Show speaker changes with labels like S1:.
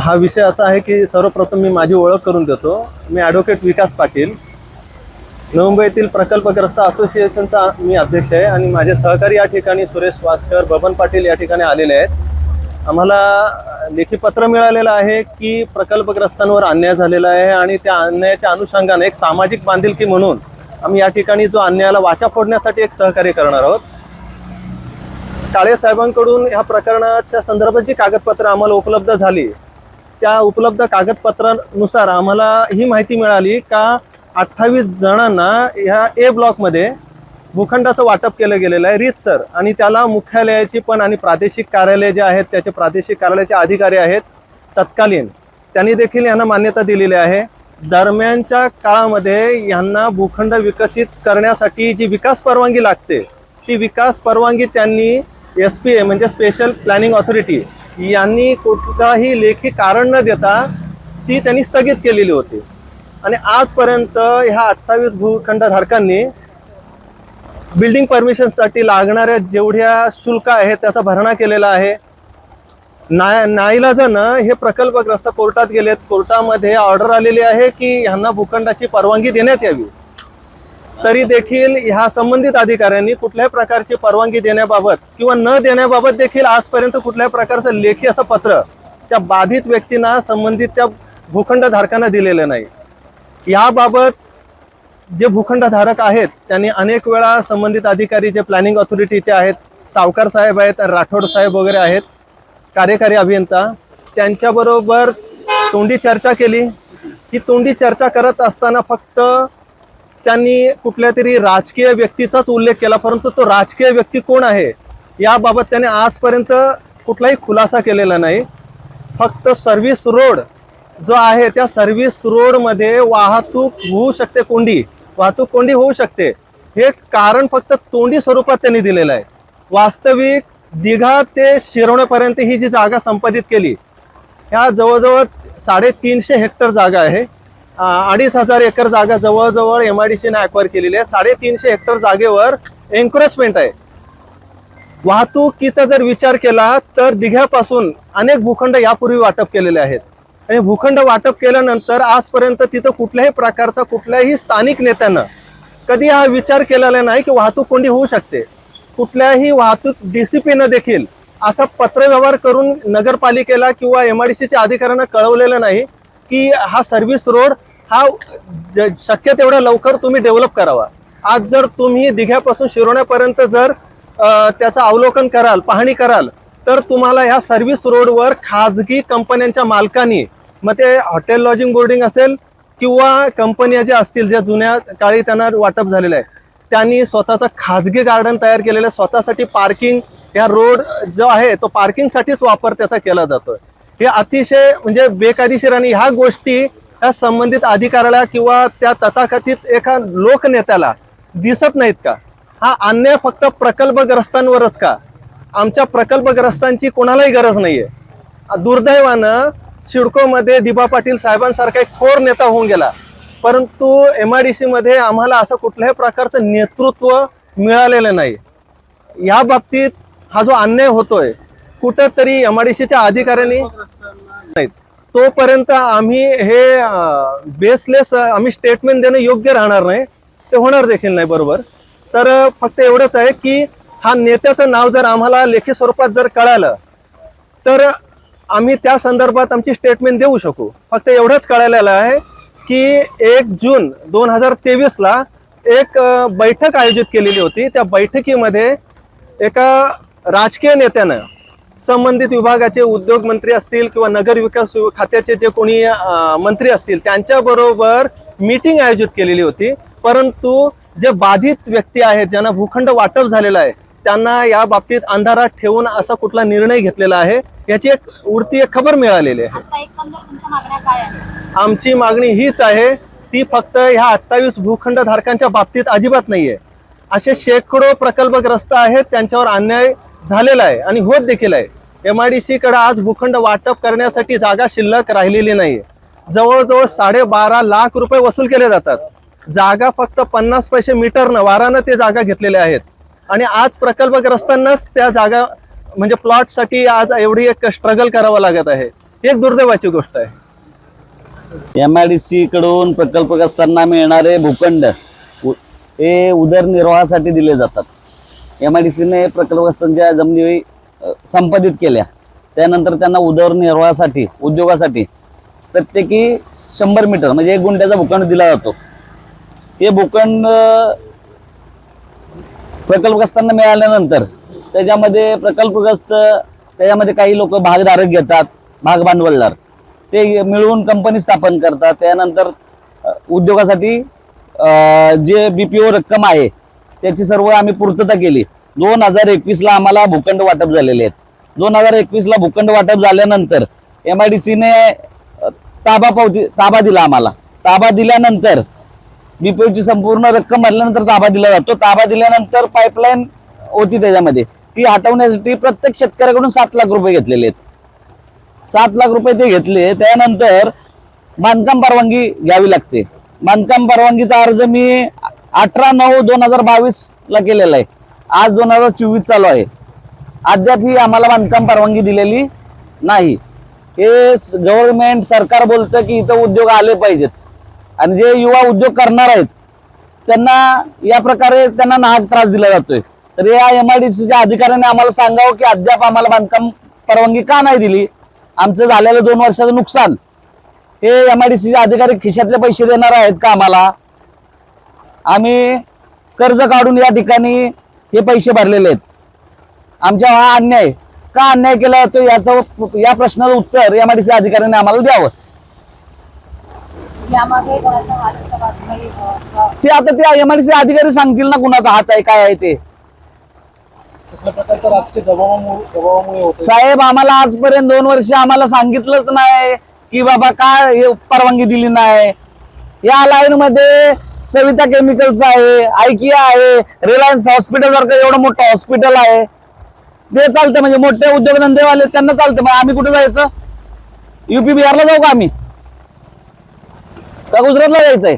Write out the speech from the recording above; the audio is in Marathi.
S1: हा विषय असा आहे की सर्वप्रथम मी माझी ओळख करून देतो. मी ॲडव्होकेट विकास पाटील. मुंबईतील प्रकल्पग्रस्त असोसिएशनचा मी अध्यक्ष आहे आणि माझे सहकारी या ठिकाणी सुरेश वासकर बबन पाटील या ठिकाणी आलेले आहेत. आम्हाला लेखी पत्र मिळालेलं आहे की प्रकल्पग्रस्तांवर अन्याय झालेला आहे आणि त्या अन्यायाच्या अनुषंगाने एक सामाजिक बांधिलकी म्हणून आम्ही या ठिकाणी जो अन्यायाला वाचा फोडण्यासाठी एक सहकार्य करणार आहोत. काळे साहेबांकडून ह्या प्रकरणाच्या संदर्भात जी कागदपत्र आम्हाला उपलब्ध झाली त्या उपलब्ध कागदपत्रानुसार आम्हाला ही माहिती मिळाली का अठ्ठावीस जणांना ह्या ए ब्लॉकमध्ये भूखंडाचं वाटप केलं गेलेलं आहे. रीतसर आणि त्याला मुख्यालयाची पण आणि प्रादेशिक कार्यालय जे आहेत त्याचे प्रादेशिक कार्यालयाचे अधिकारी आहेत तत्कालीन. त्यांनी देखील यांना मान्यता दिलेली आहे. दरम्यानच्या काळामध्ये यांना भूखंड विकसित करण्यासाठी जी विकास परवानगी लागते ती विकास परवानगी त्यांनी एस पी ए म्हणजे स्पेशल प्लॅनिंग ऑथॉरिटी यांनी कुठलाही लेखी कारण न देता ती त्यांनी स्थगित केलेली होती. आणि आजपर्यंत ह्या अठ्ठावीस भूखंडधारकांनी बिल्डिंग परमिशनसाठी लागणाऱ्या जेवढ्या शुल्क आहेत त्याचा भरणा केलेला आहे. ना नाईलाजानं हे प्रकल्पग्रस्त कोर्टात गेलेत. कोर्टामध्ये ऑर्डर आलेली आहे की ह्यांना भूखंडाची परवानगी देण्यात यावी. तरी देखील ह्या संबंधित अधिकाऱ्यांनी कुठल्याही प्रकारची परवानगी देण्याबाबत किंवा न देण्याबाबत देखील आजपर्यंत कुठल्याही प्रकारचं लेखी असं पत्र त्या बाधित व्यक्तींना संबंधित त्या भूखंडधारकांना दिलेलं नाही. याबाबत जे भूखंडधारक आहेत त्यांनी अनेक वेळा संबंधित अधिकारी जे प्लॅनिंग ऑथॉरिटीचे आहेत सावकार साहेब आहेत राठोड साहेब वगैरे आहेत कार्यकारी अभियंता त्यांच्याबरोबर तोंडी चर्चा केली. ही तोंडी चर्चा करत असताना फक्त त्यांनी कुठल्या तरी राजकीय व्यक्तीचाच उल्लेख केला परंतु तो राजकीय व्यक्ती कोण आहे याबाबत त्याने आजपर्यंत कुठलाही खुलासा केलेला नाही. फक्त सर्व्हिस रोड जो आहे त्या सर्व्हिस रोडमध्ये वाहतूक होऊ शकते कोंडी वाहतूक कोंडी होऊ शकते. हे कारण फक्त तोंडी स्वरूपात त्यांनी दिलेलं आहे. वास्तविक दिघा ते शिरवण्यापर्यंत ही जी जागा संपादित केली ह्या जवळजवळ साडेतीनशे हेक्टर जागा आहे. अडीच हजार एकर जागा जवळजवळ एम आय डी सीने अक्वायर केलेली आहे. साडेतीनशे हेक्टर जागेवर एन्क्रोचमेंट आहे. वाहतुकीचा जर विचार केला तर दिघ्यापासून अनेक भूखंड यापूर्वी वाटप केलेले आहेत. आणि भूखंड वाटप केल्यानंतर आजपर्यंत तिथं कुठल्याही प्रकारचा कुठल्याही स्थानिक नेत्यानं कधी हा विचार केलेला नाही की वाहतूक कोंडी होऊ शकते. कुठल्याही वाहतूक डीसीपीनं देखील असा पत्रव्यवहार करून नगरपालिकेला किंवा एम आय डी सीच्या अधिकाऱ्यांना कळवलेलं नाही की हा सर्व्हिस रोड हा ज- शक्य तेवढ्या लवकर तुम्ही डेव्हलप करावा. आज जर तुम्ही दिघ्यापासून शिरोण्यापर्यंत जर त्याचं अवलोकन कराल पाहणी कराल तर तुम्हाला ह्या सर्व्हिस रोडवर खाजगी कंपन्यांच्या मालकांनी मग ते हॉटेल लॉजिंग बोर्डिंग असेल किंवा कंपन्या ज्या असतील ज्या जुन्या काळी त्यांना वाटप झालेलं आहे त्यांनी स्वतःचं खाजगी गार्डन तयार केलेलं आहे स्वतःसाठी पार्किंग या रोड जो आहे तो पार्किंगसाठीच वापर त्याचा केला जातोय. हे अतिशय म्हणजे बेकायदेशीर आणि ह्या गोष्टी या संबंधित अधिकाऱ्याला किंवा त्या तथाकथित एका लोकनेत्याला दिसत नाहीत का? हा अन्याय फक्त प्रकल्पग्रस्तांवरच का? आमच्या प्रकल्पग्रस्तांची कोणालाही गरज नाहीये. दुर्दैवानं सिडकोमध्ये दिबा पाटील साहेबांसारखा एक थोर नेता होऊन गेला. परंतु एम आय डी सी मध्ये आम्हाला असं कुठल्याही प्रकारचं नेतृत्व मिळालेलं नाही. या बाबतीत हा जो अन्याय होतोय कुठंतरी एम आय डी सीच्या अधिकाऱ्यांनी तोपर्यंत आम्ही हे बेसलेस आम्ही स्टेटमेंट देणं योग्य राहणार नाही. ते होणार देखील नाही बरोबर. तर फक्त एवढंच आहे की हा नेत्याचं नाव जर आम्हाला लेखी स्वरूपात जर कळालं तर आम्ही त्या संदर्भात आमची स्टेटमेंट देऊ शकू. फक्त एवढंच कळालेलं आहे की एक जून दोन हजार तेवीसला एक बैठक आयोजित केलेली होती. त्या बैठकीमध्ये एका राजकीय नेत्यानं संबंधित विभागाचे उद्योग मंत्री असतील किंवा नगर विकास खात्याचे जे कोणी मंत्री असतील त्यांच्याबरोबर मीटिंग आयोजित केलेली होती. परंतु जे बाधित व्यक्ती आहेत ज्यांना भूखंड वाटप झालेला आहे त्यांना या बाबतीत अंधारात ठेवून असा कुठला निर्णय घेतलेला आहे याची एक उरती एक खबर मिळालेली आहे. आमची मागणी हीच आहे ती फक्त ह्या अठ्ठावीस भूखंड धारकांच्या बाबतीत अजिबात नाहीये. असे शेकडो प्रकल्पग्रस्त आहेत त्यांच्यावर अन्याय झालेला आहे आणि होत देखील आहे. एम आय डी सीकडे आज भूखंड वाटप करण्यासाठी जागा शिल्लक राहिलेली नाही जवळजवळ साडेबारा लाख रुपये वसूल केले जातात. जागा फक्त पन्नास पैसे मीटरनं वारानं ते जागा घेतलेल्या आहेत. आणि आज प्रकल्पग्रस्तांनाच त्या जागा म्हणजे प्लॉटसाठी आज एवढी एक स्ट्रगल करावं लागत आहे. एक दुर्दैवाची गोष्ट आहे.
S2: एम आय डी सी कडून प्रकल्पग्रस्तांना मिळणारे भूखंड उ- हे उदरनिर्वाहासाठी दिले जातात. एम आय डी सीने प्रकल्पग्रस्तांच्या जमिनी संपादित केल्या. त्यानंतर त्यांना उदरनिर्वाहासाठी उद्योगासाठी प्रत्येकी शंभर मीटर म्हणजे एक गुंठ्याचा भूखंड दिला जातो. हे भूखंड प्रकल्पग्रस्तांना मिळाल्यानंतर त्याच्यामध्ये प्रकल्पग्रस्त त्याच्यामध्ये काही लोक भागधारक घेतात भाग भांडवलदार. ते मिळवून कंपनी स्थापन करतात. त्यानंतर उद्योगासाठी उद्योगासाठी बी जे बीपीओ रक्कम आहे त्याची सर्व आम्ही पूर्तता केली. दोन हजार एकवीसला आम्हाला भूखंड वाटप झालेले आहेत. दोन हजार एकवीसला भूखंड वाटप झाल्यानंतर एम आय डी सीने ताबा पावती ताबा दिला आम्हाला. ताबा दिल्यानंतर बीपीओची संपूर्ण रक्कम भरल्यानंतर ताबा दिला जातो. ताबा दिल्यानंतर पाईपलाईन होती त्याच्यामध्ये. ती हटवण्यासाठी प्रत्येक शेतकऱ्याकडून सात लाख रुपये घेतलेले आहेत. सात लाख रुपये ते घेतले त्यानंतर बांधकाम परवानगी घ्यावी लागते. बांधकाम परवानगीचा अर्ज मी अठरा नऊ दोन हजार बावीस ला केलेला आहे. आज दोन हजार चोवीस चालू आहे. अद्याप ही आम्हाला बांधकाम परवानगी दिलेली नाही. हे गव्हर्नमेंट सरकार बोलतं की इथं उद्योग आले पाहिजेत. आणि जे युवा उद्योग करणार आहेत त्यांना या प्रकारे त्यांना नाहक त्रास दिला जातोय. तर या एम आय डी सीच्या अधिकाऱ्याने आम्हाला सांगावं की अद्याप आम्हाला बांधकाम परवानगी का नाही दिली? आमचं झालेलं दोन वर्षाचं नुकसान. हे एम आय डी सीचे अधिकारी खिशातले पैसे देणार आहेत का आम्हाला? आम्ही कर्ज काढून या ठिकाणी हे पैसे भरलेले आहेत. आमच्या हा अन्याय का अन्याय केला जातो याचं या प्रश्नाचं उत्तर एम आय डी सी अधिकाऱ्यांनी आम्हाला द्यावं ते आता ते एम आय डी सी अधिकारी सांगतील ना कुणाचा हात आहे काय आहे ते. साहेब आम्हाला आजपर्यंत दोन वर्ष आम्हाला सांगितलंच नाही की बाबा काय हे परवानगी दिली नाही. या लाईन मध्ये सविता केमिकल्स आहे आयकिया आहे रिलायन्स हॉस्पिटल सारखं एवढं मोठं हॉस्पिटल आहे. ते चालतं म्हणजे मोठे उद्योगधंदेवाले त्यांना चालतं मग आम्ही कुठे जायचं? युपी बिहारला जाऊ का आम्ही? का गुजरातला जायचंय?